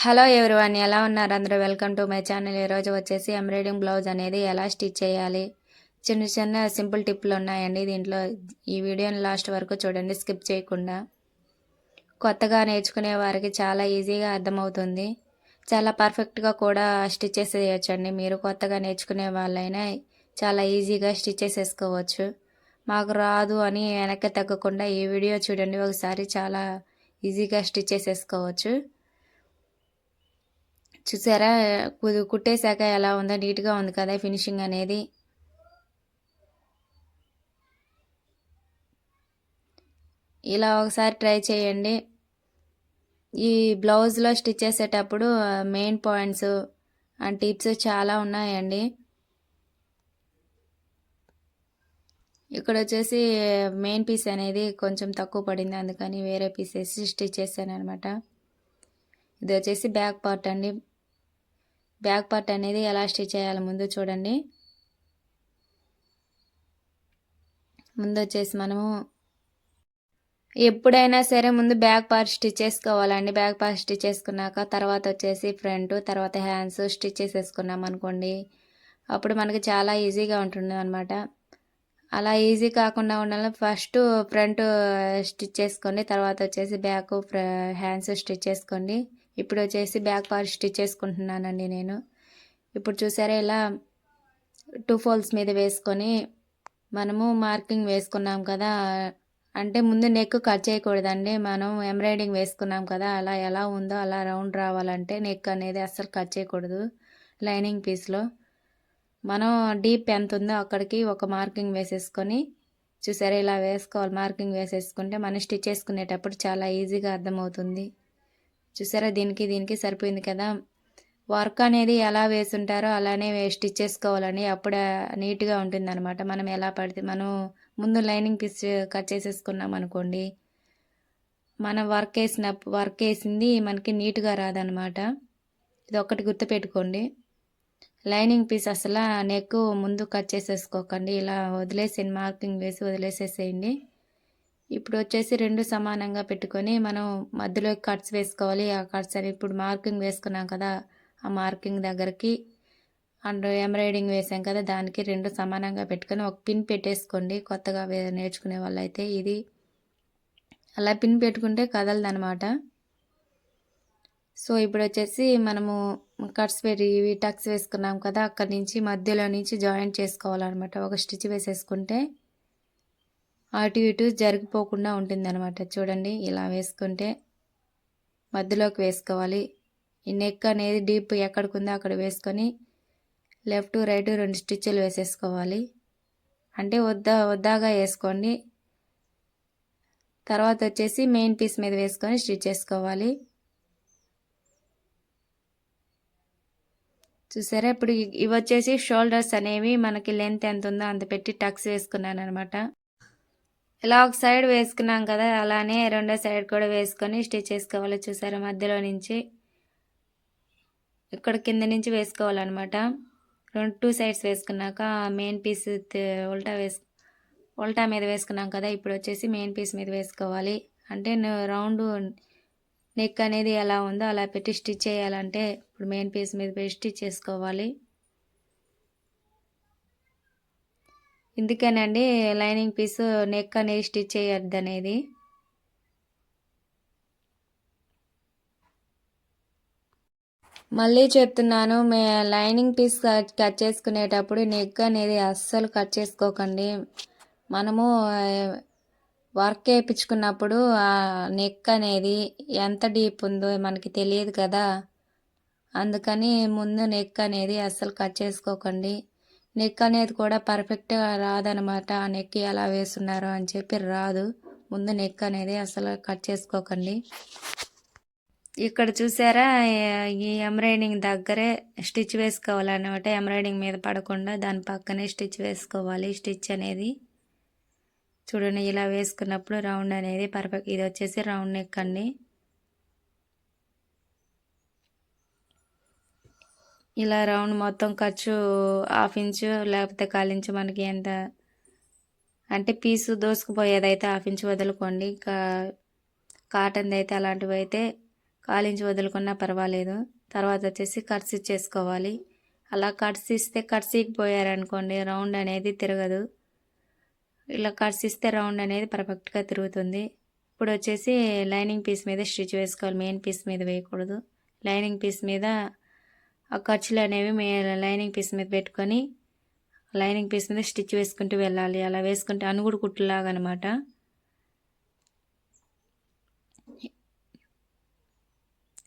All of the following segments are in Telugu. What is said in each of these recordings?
హలో ఎవరివన్ ఎలా ఉన్నారు అందరూ? Welcome to my channel. ఈరోజు వచ్చేసి ఎంబ్రాయిడింగ్ బ్లౌజ్ అనేది ఎలా స్టిచ్ చేయాలి? చిన్న చిన్న సింపుల్ టిప్లు ఉన్నాయండి దీంట్లో. ఈ వీడియోని లాస్ట్ వరకు చూడండి స్కిప్ చేయకుండా. కొత్తగా నేర్చుకునే వారికి చాలా ఈజీగా అర్థమవుతుంది. చాలా పర్ఫెక్ట్గా కూడా స్టిచ్ చేసేయచ్చండి. మీరు కొత్తగా నేర్చుకునే వాళ్ళైనా చాలా ఈజీగా స్టిచ్ చేసేసుకోవచ్చు. మాకు రాదు అని వెనక్కి తగ్గకుండా ఈ వీడియో చూడండి. ఒకసారి చాలా ఈజీగా స్టిచ్ చేసేసుకోవచ్చు. చూసారా? కుదు కుట్టేశాక ఎలా ఉందో నీట్గా ఉంది కదా ఫినిషింగ్ అనేది. ఇలా ఒకసారి ట్రై చేయండి. ఈ బ్లౌజ్లో స్టిచ్ చేసేటప్పుడు మెయిన్ పాయింట్స్ అండ్ టిప్స్ చాలా ఉన్నాయండి. ఇక్కడ వచ్చేసి మెయిన్ పీస్ అనేది కొంచెం తక్కువ పడింది. అందుకని వేరే పీసెస్ స్టిచ్ చేశాను అనమాట ఇది వచ్చేసి బ్యాక్ పార్ట్ అండి. బ్యాక్ పార్ట్ అనేది ఎలా స్టిచ్ చేయాలి ముందు చూడండి. ముందు వచ్చేసి మనము ఎప్పుడైనా సరే ముందు బ్యాక్ పార్ట్ స్టిచ్ చేసుకోవాలండి. బ్యాక్ పార్ట్ స్టిచ్ చేసుకున్నాక తర్వాత వచ్చేసి ఫ్రంట్ తర్వాత హ్యాండ్స్ స్టిచ్ చేసేసుకున్నాం అనుకోండి. అప్పుడు మనకి చాలా ఈజీగా ఉంటుంది అనమాట అలా ఈజీ కాకుండా ఉండాలి. ఫస్ట్ ఫ్రంట్ స్టిచ్ చేసుకోండి తర్వాత వచ్చేసి బ్యాక్ హ్యాండ్స్ స్టిచ్ చేసుకోండి. ఇప్పుడు వచ్చేసి బ్యాక్ పార్ట్ స్టిచ్ చేసుకుంటున్నానండి నేను. ఇప్పుడు చూసారా ఇలా టూ ఫోల్స్ మీద వేసుకొని మనము మార్కింగ్ వేసుకున్నాం కదా. అంటే ముందు నెక్ కట్ చేయకూడదండి. మనం ఎంబ్రాయిడింగ్ వేసుకున్నాం కదా. అలా ఎలా ఉందో అలా రౌండ్ రావాలంటే నెక్ అనేది అస్సలు కట్ చేయకూడదు లైనింగ్ పీస్లో. మనం డీప్ ఎంత ఉందో అక్కడికి ఒక మార్కింగ్ వేసేసుకొని చూసారా ఇలా వేసుకోవాలి. మార్కింగ్ వేసేసుకుంటే మనం స్టిచ్ చేసుకునేటప్పుడు చాలా ఈజీగా అర్థమవుతుంది. చూసారా? దీనికి దీనికి సరిపోయింది కదా? వర్క్ అనేది ఎలా వేసుంటారో అలానే స్టిచ్ చేసుకోవాలండి అప్పుడే నీట్గా ఉంటుంది అనమాట మనం ఎలా పడితే మనం ముందు లైనింగ్ పీస్ కట్ చేసేసుకున్నాం అనుకోండి మనం వర్క్ వేసిన వర్క్ వేసింది మనకి నీట్గా రాదనమాట ఇది ఒక్కటి గుర్తుపెట్టుకోండి. లైనింగ్ పీస్ అసలు నెక్ ముందు కట్ చేసేసుకోకండి. ఇలా వదిలేసి మార్కింగ్ వేసి వదిలేసేసేయండి. ఇప్పుడు వచ్చేసి రెండు సమానంగా పెట్టుకొని మనం మధ్యలో కట్స్ వేసుకోవాలి. ఆ కట్స్ అని ఇప్పుడు మార్కింగ్ వేసుకున్నాం కదా ఆ మార్కింగ్ దగ్గరికి అండ్ ఎంబ్రాయిడింగ్ వేసాం కదా దానికి రెండు సమానంగా పెట్టుకొని ఒక పిన్ పెట్టేసుకోండి. కొత్తగా నేర్చుకునే వాళ్ళైతే ఇది అలా పిన్ పెట్టుకుంటే కదలదనమాట. సో ఇప్పుడు వచ్చేసి మనము కట్స్ పెట్టి ఇవి టక్స్ వేసుకున్నాం కదా అక్కడి నుంచి మధ్యలో నుంచి జాయింట్ చేసుకోవాలన్నమాట ఒక స్టిచ్ వేసేసుకుంటే అటు ఇటు జరిగిపోకుండా ఉంటుంది అనమాట చూడండి ఇలా వేసుకుంటే మధ్యలోకి వేసుకోవాలి. ఈ నెక్ అనేది డీప్ ఎక్కడికి అక్కడ వేసుకొని లెఫ్ట్ రైట్ రెండు స్టిచ్లు వేసేసుకోవాలి. అంటే వద్ద వద్దాగా వేసుకోండి. తర్వాత వచ్చేసి మెయిన్ పీస్ మీద వేసుకొని స్టిచ్ చేసుకోవాలి. చూసారా? ఇప్పుడు ఇవి వచ్చేసి షోల్డర్స్ అనేవి మనకి లెంత్ ఎంత ఉందో అంత పెట్టి టక్స్ వేసుకున్నాను అనమాట ఇలా ఒక సైడ్ వేసుకున్నాం కదా అలానే రెండో సైడ్ కూడా వేసుకొని స్టిచ్ చేసుకోవాలి. చూసారా? మధ్యలో నుంచి ఇక్కడ కింద నుంచి వేసుకోవాలన్నమాట. రెండు టూ సైడ్స్ వేసుకున్నాక మెయిన్ పీస్ ఉల్టా వేసు ఉల్టా మీద వేసుకున్నాం కదా ఇప్పుడు వచ్చేసి మెయిన్ పీస్ మీద వేసుకోవాలి. అంటే రౌండ్ నెక్ అనేది ఎలా ఉందో అలా పెట్టి స్టిచ్ చేయాలంటే ఇప్పుడు మెయిన్ పీస్ మీద పెట్టి స్టిచ్ చేసుకోవాలి. ఎందుకనండి లైనింగ్ పీస్ నెక్ అనేది స్టిచ్ చేయొద్దు అనేది మళ్ళీ చెప్తున్నాను మే లైనింగ్ పీస్ కట్ చేసుకునేటప్పుడు నెక్ అనేది అస్సలు కట్ చేసుకోకండి. మనము వర్క్ వేయించుకున్నప్పుడు ఆ నెక్ అనేది ఎంత డీప్ ఉందో మనకి తెలియదు కదా. అందుకని ముందు నెక్ అనేది అస్సలు కట్ చేసుకోకండి. నెక్ అనేది కూడా పర్ఫెక్ట్గా రాదనమాట. ఆ నెక్ ఎలా వేస్తున్నారు అని చెప్పి రాదు. ముందు నెక్ అనేది అసలు కట్ చేసుకోకండి. ఇక్కడ చూసారా? ఈ ఎంబ్రాయిడింగ్ దగ్గరే స్టిచ్ వేసుకోవాలన్నమాట. ఎంబ్రాయిడింగ్ మీద పడకుండా దాని పక్కనే స్టిచ్ వేసుకోవాలి. స్టిచ్ అనేది చూడండి ఇలా వేసుకున్నప్పుడు రౌండ్ అనేది పర్ఫెక్ట్. ఇది వచ్చేసి రౌండ్ నెక్ అండి ఇలా రౌండ్ మొత్తం ఖర్చు హాఫ్ ఇంచు లేకపోతే కాలించు మనకి ఎంత? అంటే పీసు దోసుకుపోయేది అయితే హాఫ్ ఇంచు వదులుకోండి. కా కాటన్ది అయితే అలాంటివి అయితే కాలించి వదులుకున్నా పర్వాలేదు. తర్వాత వచ్చేసి కట్స్ ఇచ్చేసుకోవాలి. అలా కట్స్ ఇస్తే కట్స్ పోయారనుకోండి రౌండ్ అనేది తిరగదు. ఇలా కట్స్ ఇస్తే రౌండ్ అనేది పర్ఫెక్ట్గా తిరుగుతుంది. ఇప్పుడు వచ్చేసి లైనింగ్ పీస్ మీద స్టిచ్ వేసుకోవాలి. మెయిన్ పీస్ మీద వేయకూడదు. లైనింగ్ పీస్ మీద ఆ ఖర్చులు అనేవి మే లైనింగ్ పీస్ మీద పెట్టుకొని లైనింగ్ పీస్ మీద స్టిచ్ వేసుకుంటూ వెళ్ళాలి. అలా వేసుకుంటే అనుగుడు కుట్టులాగా అనమాట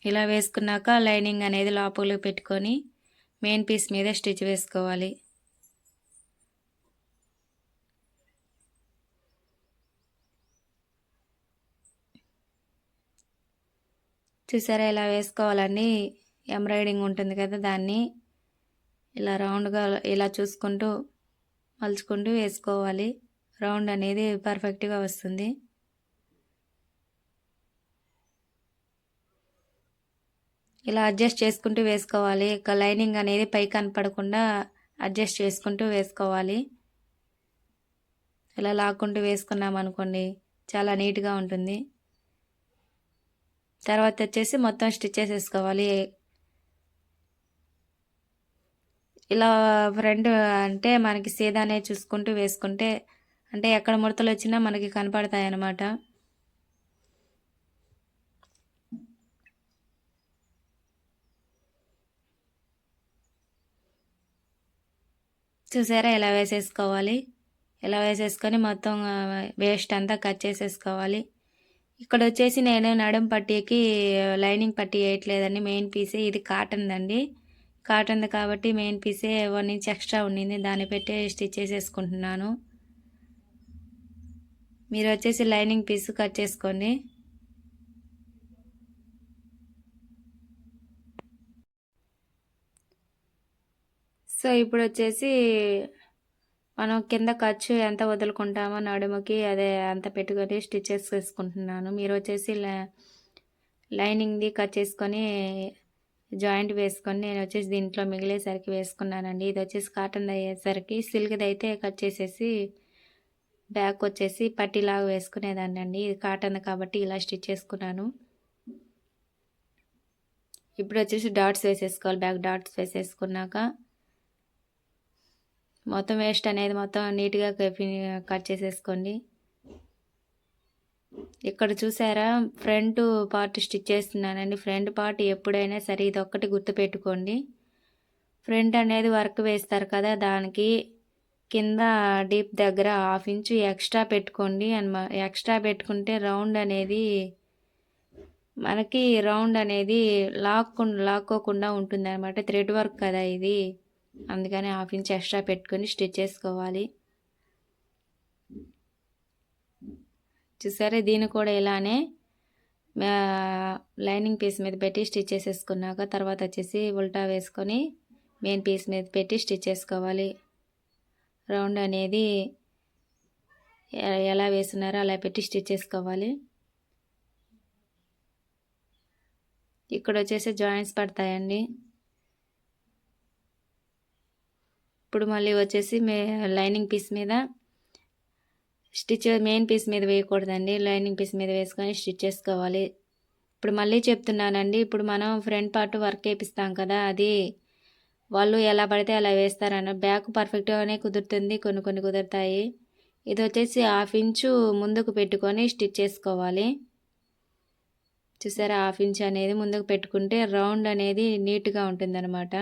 ఇలా వేసుకున్నాక లైనింగ్ అనేది లోపల పెట్టుకొని మెయిన్ పీస్ మీద స్టిచ్ వేసుకోవాలి. చూసారా ఇలా వేసుకోవాలండి? ఎంబ్రాయిడింగ్ ఉంటుంది కదా దాన్ని ఇలా రౌండ్గా ఇలా చూసుకుంటూ మలుచుకుంటూ వేసుకోవాలి. రౌండ్ అనేది పర్ఫెక్ట్గా వస్తుంది. ఇలా అడ్జస్ట్ చేసుకుంటూ వేసుకోవాలి. ఇక లైనింగ్ అనేది పై కనపడకుండా అడ్జస్ట్ చేసుకుంటూ వేసుకోవాలి. ఇలా లాక్కుంటూ వేసుకున్నాం అనుకోండి చాలా నీట్గా ఉంటుంది. తర్వాత వచ్చేసి మొత్తం స్టిచ్ వేసుకోవాలి. ఇలా ఫ్రంట్ అంటే మనకి సీదానే చూసుకుంటూ వేసుకుంటే అంటే ఎక్కడ ముడతలు వచ్చినా మనకి కనపడతాయి అన్నమాట. చూసారా ఎలా వేసేసుకోవాలి? ఇలా వేసేసుకొని మొత్తం వేస్ట్ అంతా కట్ చేసేసుకోవాలి. ఇక్కడ వచ్చేసి నేను నడుం పట్టీకి లైనింగ్ పట్టీ వేయట్లేదండి. మెయిన్ పీసే ఇది కాటన్ అండి కాటన్ కాబట్టి మెయిన్ పీసే వన్ ఇంచ్ ఎక్స్ట్రా ఉండింది. దాన్ని పెట్టి స్టిచ్ చేసేసుకుంటున్నాను. మీరు వచ్చేసి లైనింగ్ పీస్ కట్ చేసుకోండి. సో ఇప్పుడు వచ్చేసి మనం కింద ఖర్చు ఎంత వదులుకుంటామో నడుముకి అదే అంత పెట్టుకొని స్టిచ్చెస్ వేసుకుంటున్నాను మీరు వచ్చేసి లైనింగ్ది కట్ చేసుకొని జాయింట్ వేసుకొని నేను వచ్చేసి దీంట్లో మిగిలేసరికి వేసుకున్నానండి. ఇది వచ్చేసి కాటన్ అయ్యేసరికి సిల్క్ది అయితే కట్ చేసేసి బ్యాక్ వచ్చేసి పట్టీలాగా వేసుకునేదాన్ని అండి ఇది కాటన్ కాబట్టి ఇలా స్టిచ్ చేసుకున్నాను. ఇప్పుడు వచ్చేసి డాట్స్ వేసేసుకోవాలి. బ్యాక్ డాట్స్ వేసేసుకున్నాక మొత్తం వేస్ట్ అనేది మొత్తం నీట్గా కట్ చేసేసుకోండి. ఇక్కడ చూసారా? ఫ్రంట్ పార్ట్ స్టిచ్ చేస్తున్నానండి. ఫ్రంట్ పార్ట్ ఎప్పుడైనా సరే ఇది ఒక్కటి గుర్తుపెట్టుకోండి. ఫ్రంట్ అనేది వర్క్ వేస్తారు కదా దానికి కింద డీప్ దగ్గర హాఫ్ ఇంచు ఎక్స్ట్రా పెట్టుకోండి అనమా ఎక్స్ట్రా పెట్టుకుంటే రౌండ్ అనేది మనకి రౌండ్ అనేది లాక్కు లాక్కోకుండా ఉంటుంది అనమాట థ్రెడ్ వర్క్ కదా ఇది. అందుకని హాఫ్ ఇంచ్ ఎక్స్ట్రా పెట్టుకొని స్టిచ్ చేసుకోవాలి. చూసారా? దీన్ని కూడా ఇలానే లైనింగ్ పీస్ మీద పెట్టి స్టిచ్ చేసేసుకున్నాక తర్వాత వచ్చేసి ఉల్టా వేసుకొని మెయిన్ పీస్ మీద పెట్టి స్టిచ్ చేసుకోవాలి. రౌండ్ అనేది ఎలా వేస్తున్నారో అలా పెట్టి స్టిచ్ చేసుకోవాలి. ఇక్కడ వచ్చేసి జాయింట్స్ పడతాయండి. ఇప్పుడు మళ్ళీ వచ్చేసి మే లైనింగ్ పీస్ మీద స్టిచ్ మెయిన్ పీస్ మీద వేయకూడదండి లైనింగ్ పీస్ మీద వేసుకొని స్టిచ్ చేసుకోవాలి. ఇప్పుడు మళ్ళీ చెప్తున్నానండి ఇప్పుడు మనం ఫ్రంట్ పార్ట్ వర్క్ వేపిస్తాం కదా అది వాళ్ళు ఎలా పడితే అలా వేస్తారన్న. బ్యాక్ పర్ఫెక్ట్గానే కుదురుతుంది కొన్ని కొన్ని కుదురుతాయి. ఇది వచ్చేసి హాఫ్ ఇంచు ముందుకు పెట్టుకొని స్టిచ్ చేసుకోవాలి. చూసారా హాఫ్ ఇంచ్ అనేది ముందుకు పెట్టుకుంటే రౌండ్ అనేది నీట్గా ఉంటుందన్నమాట.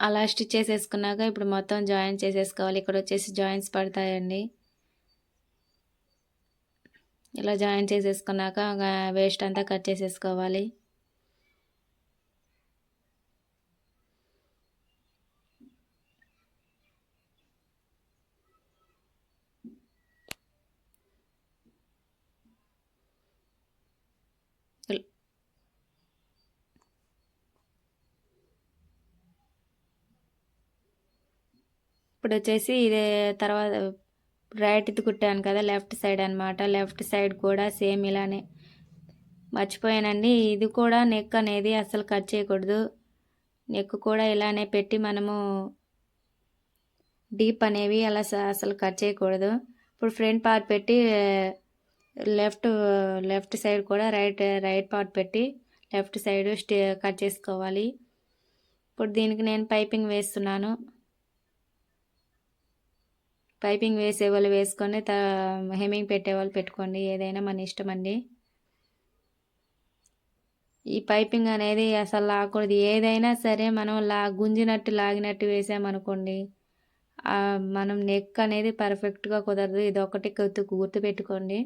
అలా స్టిచ్ చేసేసుకున్నాక ఇప్పుడు మొత్తం జాయిన్ చేసేసుకోవాలి. ఇక్కడ వచ్చేసి జాయింట్స్ పడతాయండి. ఇలా జాయిన్ చేసేసుకున్నాక వేస్ట్ అంతా కట్ చేసేసుకోవాలి. ఇప్పుడు వచ్చేసి ఇదే తర్వాత రైట్ది కుట్టాను కదా లెఫ్ట్ సైడ్ అనమాట లెఫ్ట్ సైడ్ కూడా సేమ్ ఇలానే. మర్చిపోయానండి. ఇది కూడా నెక్ అనేది అసలు కట్ చేయకూడదు. నెక్ కూడా ఇలానే పెట్టి మనము డీప్ అనేవి అలా అసలు కట్ చేయకూడదు. ఇప్పుడు ఫ్రంట్ పార్ట్ పెట్టి లెఫ్ట్ లెఫ్ట్ సైడ్ కూడా రైట్ రైట్ పార్ట్ పెట్టి లెఫ్ట్ సైడ్ స్టే కట్ చేసుకోవాలి. ఇప్పుడు దీనికి నేను పైపింగ్ వేస్తున్నాను. పైపింగ్ వేసే వాళ్ళు వేసుకొని త హెమ్మింగ్ పెట్టే వాళ్ళు పెట్టుకోండి ఏదైనా మన ఇష్టం అండి. ఈ పైపింగ్ అనేది అసలు లాగకూడదు. ఏదైనా సరే మనం లా గుంజినట్టు లాగినట్టు వేసామనుకోండి మనం నెక్ అనేది పర్ఫెక్ట్గా కుదరదు. ఇది ఒకటి గుర్తు గుర్తుపెట్టుకోండి.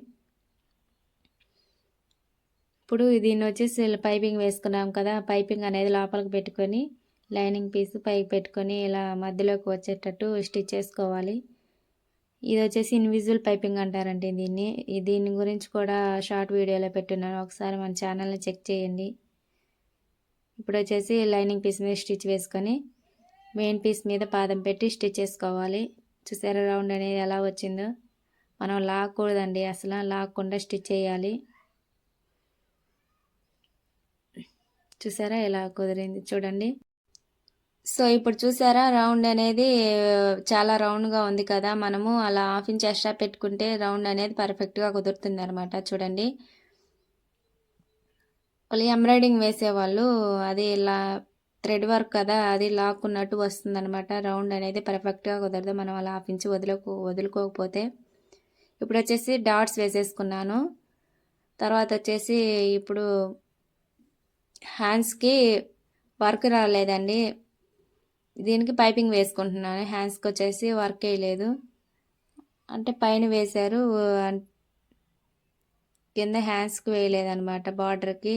ఇప్పుడు దీన్ని వచ్చేసి పైపింగ్ వేసుకున్నాం కదా పైపింగ్ అనేది లోపలికి పెట్టుకొని లైనింగ్ పీస్ పైకి పెట్టుకొని ఇలా మధ్యలోకి వచ్చేటట్టు స్టిచ్ చేసుకోవాలి. ఇది వచ్చేసి ఇన్విజువల్ పైపింగ్ అంటారండి దీన్ని. దీని గురించి కూడా షార్ట్ వీడియోలో పెట్టున్నాను. ఒకసారి మన ఛానల్ని చెక్ చేయండి. ఇప్పుడు వచ్చేసి లైనింగ్ పీస్ మీద స్టిచ్ వేసుకొని మెయిన్ పీస్ మీద పాదం పెట్టి స్టిచ్ చేసుకోవాలి. చూసారా రౌండ్ అనేది ఎలా వచ్చిందో? మనం లాక్కూడదండి. అసలు లాక్కుండా స్టిచ్ చేయాలి. చూసారా ఎలా కుదిరింది? చూడండి. సో ఇప్పుడు చూసారా రౌండ్ అనేది చాలా రౌండ్గా ఉంది కదా. మనము అలా హాఫ్ ఇంచ్ ఎక్స్ట్రా పెట్టుకుంటే రౌండ్ అనేది పర్ఫెక్ట్గా కుదురుతుంది అనమాట చూడండి. వాళ్ళు ఎంబ్రాయిడింగ్ వేసేవాళ్ళు అది ఇలా థ్రెడ్ వర్క్ కదా అది లాక్కున్నట్టు వస్తుంది అనమాట రౌండ్ అనేది పర్ఫెక్ట్గా కుదరదు. మనం అలా హాఫ్ ఇంచ్ వదులుకో వదులుకోకపోతే. ఇప్పుడు వచ్చేసి డాట్స్ వేసేసుకున్నాను. తర్వాత వచ్చేసి ఇప్పుడు హ్యాండ్స్కి వర్క్ రాలేదండి. దీనికి పైపింగ్ వేసుకుంటున్నాను. హ్యాండ్స్కి వచ్చేసి వర్క్ వేయలేదు. అంటే పైన వేశారు. కింద హ్యాండ్స్కి వేయలేదనమాట బార్డర్కి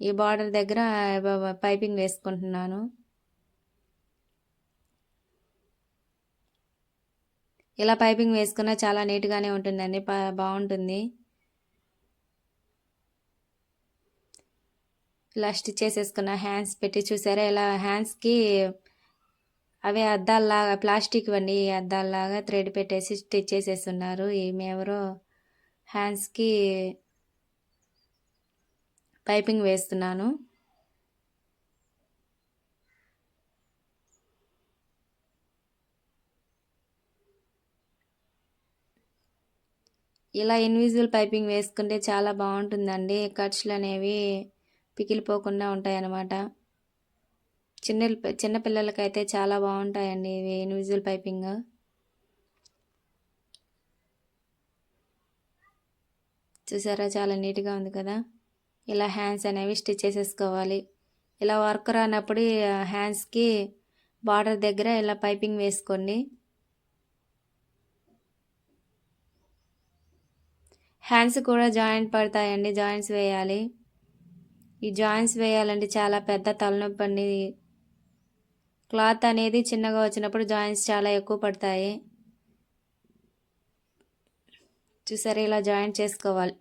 ఈ బార్డర్ దగ్గర పైపింగ్ వేసుకుంటున్నాను. ఇలా పైపింగ్ వేసుకున్నా చాలా నీట్గానే ఉంటుందండి. బాగుంటుంది. ఇలా స్టిచ్ చేసేసుకున్న హ్యాండ్స్ పెట్టి చూసారా? ఇలా హ్యాండ్స్కి అవి అద్దాల్లాగా ప్లాస్టిక్ అండి అద్దాల్లాగా థ్రెడ్ పెట్టేసి స్టిచ్ చేసేస్తున్నారు ఈమె ఎవరో హ్యాండ్స్కి పైపింగ్ వేస్తున్నాను. ఇలా ఇన్విజిబుల్ పైపింగ్ వేసుకుంటే చాలా బాగుంటుందండి. కట్స్లు అనేవి పికిలిపోకుండా ఉంటాయన్నమాట. చిన్న చిన్నపిల్లలకైతే చాలా బాగుంటాయండి ఇవి ఇన్విజిబుల్ పైపింగ్. చూసారా చాలా నీట్గా ఉంది కదా? ఇలా హ్యాండ్స్ అనేవి స్టిచ్ చేసేసుకోవాలి. ఇలా వర్క్ రానప్పుడు హ్యాండ్స్కి బార్డర్ దగ్గర ఇలా పైపింగ్ వేసుకోండి. హ్యాండ్స్ కూడా జాయింట్ పడతాయండి జాయింట్స్ వేయాలి. ఈ జాయింట్స్ వేయాలంటే చాలా పెద్ద తలనొప్పి అండి క్లాత్ అనేది చిన్నగా వచ్చినప్పుడు జాయింట్స్ చాలా ఎక్కువ పడతాయి. చూసారా ఇలా జాయింట్ చేసుకోవాలి.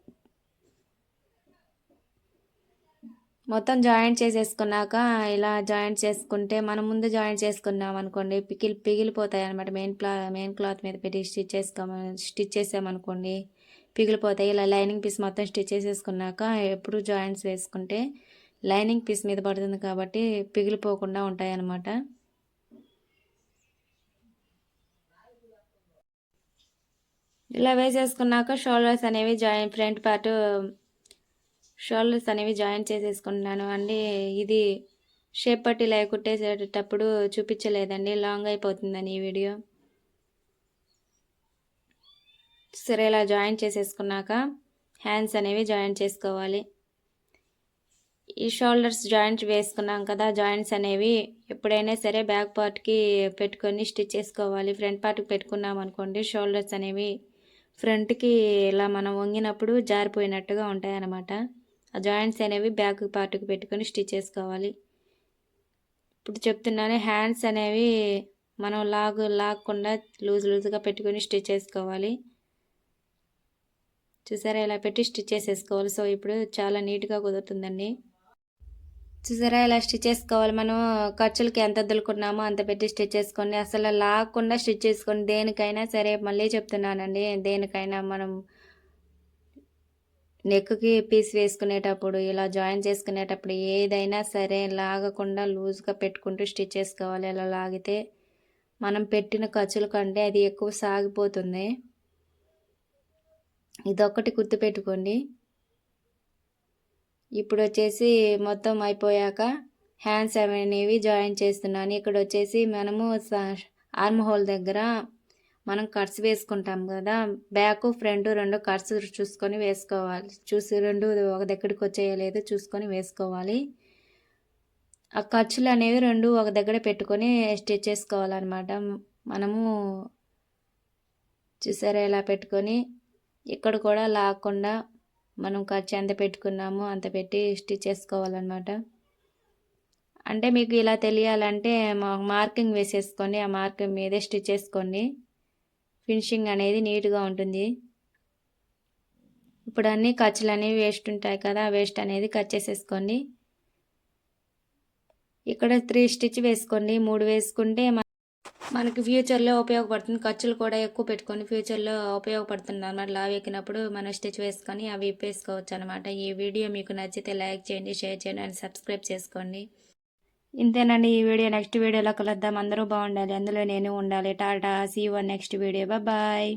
మొత్తం జాయింట్ చేసేసుకున్నాక ఇలా జాయింట్ చేసుకుంటే మనం ముందు జాయింట్ చేసుకున్నాం అనుకోండి పికిల్ పిగిలిపోతాయి అనమాట మెయిన్ ప్లా మెయిన్ క్లాత్ మీద పెట్టి స్టిచ్ చేసుకో స్టిచ్ చేసామనుకోండి పిగిలిపోతాయి. ఇలా లైనింగ్ పీస్ మొత్తం స్టిచ్ చేసేసుకున్నాక ఎప్పుడు జాయింట్స్ వేసుకుంటే లైనింగ్ పీస్ మీద పడుతుంది కాబట్టి పిగిలిపోకుండా ఉంటాయి అన్నమాట ఇలా వేసేసుకున్నాక షోల్డర్స్ అనేవి జాయిన్ ఫ్రంట్ పార్ట్ షోల్డర్స్ అనేవి జాయిన్ చేసేసుకున్నాను. అండి ఇది షేప్ పట్టి ఇలా కుట్టేసేటప్పుడు చూపించలేదండి. లాంగ్ అయిపోతుందని ఈ వీడియో. సరే ఇలా జాయిన్ చేసేసుకున్నాక హ్యాండ్స్ అనేవి జాయిన్ చేసుకోవాలి. ఈ షోల్డర్స్ జాయింట్ వేసుకున్నాం కదా జాయింట్స్ అనేవి ఎప్పుడైనా సరే బ్యాక్ పార్ట్కి పెట్టుకొని స్టిచ్ చేసుకోవాలి. ఫ్రంట్ పార్ట్కి పెట్టుకున్నాం అనుకోండి షోల్డర్స్ అనేవి ఫ్రంట్కి ఇలా మనం వంగినప్పుడు జారిపోయినట్టుగా ఉంటాయన్నమాట. ఆ జాయింట్స్ అనేవి బ్యాక్ పార్ట్కి పెట్టుకొని స్టిచ్ చేసుకోవాలి. ఇప్పుడు చెప్తున్నాను హ్యాండ్స్ అనేవి మనం లాగు లాగకుండా లూజ్ లూజ్గా పెట్టుకొని స్టిచ్ చేసుకోవాలి. చూసారా? ఇలా పెట్టి స్టిచ్ చేసేసుకోవాలి. సో ఇప్పుడు చాలా నీట్గా కుదురుతుందండి. చూసారా? ఇలా స్టిచ్ చేసుకోవాలి. మనం ఖర్చులకి ఎంత వదులుకున్నామో అంత పెట్టి స్టిచ్ చేసుకోండి. అసలు లాగకుండా స్టిచ్ చేసుకోండి. దేనికైనా సరే మళ్ళీ చెప్తున్నానండి. దేనికైనా మనం నెక్కి పీస్ వేసుకునేటప్పుడు ఇలా జాయిన్ చేసుకునేటప్పుడు ఏదైనా సరే లాగకుండా లూజ్గా పెట్టుకుంటూ స్టిచ్ చేసుకోవాలి. ఇలా లాగితే మనం పెట్టిన ఖర్చుల కంటే అది ఎక్కువ సాగిపోతుంది. ఇదొక్కటి గుర్తుపెట్టుకోండి. ఇప్పుడు వచ్చేసి మొత్తం అయిపోయాక హ్యాండ్స్ అనేవి జాయిన్ చేస్తున్నాను. ఇక్కడ వచ్చేసి మనము ఆర్మ్ హోల్ దగ్గర మనం కట్స్ వేసుకుంటాం కదా బ్యాక్ ఫ్రంట్ రెండు కట్స్ చూసుకొని వేసుకోవాలి. చూసి రెండు ఒక దగ్గరికి వచ్చేయలేదు చూసుకొని వేసుకోవాలి. ఆ ఖర్చులు అనేవి రెండు ఒక దగ్గర పెట్టుకొని స్టిచ్ చేసుకోవాలన్నమాట. మనము చూసారా ఇలా పెట్టుకొని ఇక్కడ కూడా లాక్కుండా మనం ఖర్చు ఎంత పెట్టుకున్నామో అంత పెట్టి స్టిచ్ చేసుకోవాలన్నమాట. అంటే మీకు ఇలా తెలియాలంటే మార్కింగ్ వేసేసుకోండి ఆ మార్కింగ్ మీదే స్టిచ్ చేసుకోండి ఫినిషింగ్ అనేది నీట్గా ఉంటుంది. ఇప్పుడు అన్నీ ఖర్చులు అనేవి వేస్ట్ ఉంటాయి కదా వేస్ట్ అనేది కట్ చేసేసుకోండి ఇక్కడ త్రీ స్టిచ్ వేసుకోండి మూడు వేసుకుంటే మనకి ఫ్యూచర్లో ఉపయోగపడుతుంది. ఖర్చులు కూడా ఎక్కువ పెట్టుకొని ఫ్యూచర్లో ఉపయోగపడుతుంది అనమాట లావ్ ఎక్కినప్పుడు మనం స్టిచ్ వేసుకొని అవి ఇప్పేసుకోవచ్చు అనమాట ఈ వీడియో మీకు నచ్చితే లైక్ చేయండి షేర్ చేయండి అండ్ సబ్స్క్రైబ్ చేసుకోండి. ఇంతేనండి. ఈ వీడియో నెక్స్ట్ వీడియోలో కలుద్దాం. అందరూ బాగుండాలి. అందులో నేను ఉండాలి. Tata see one next video. Bye.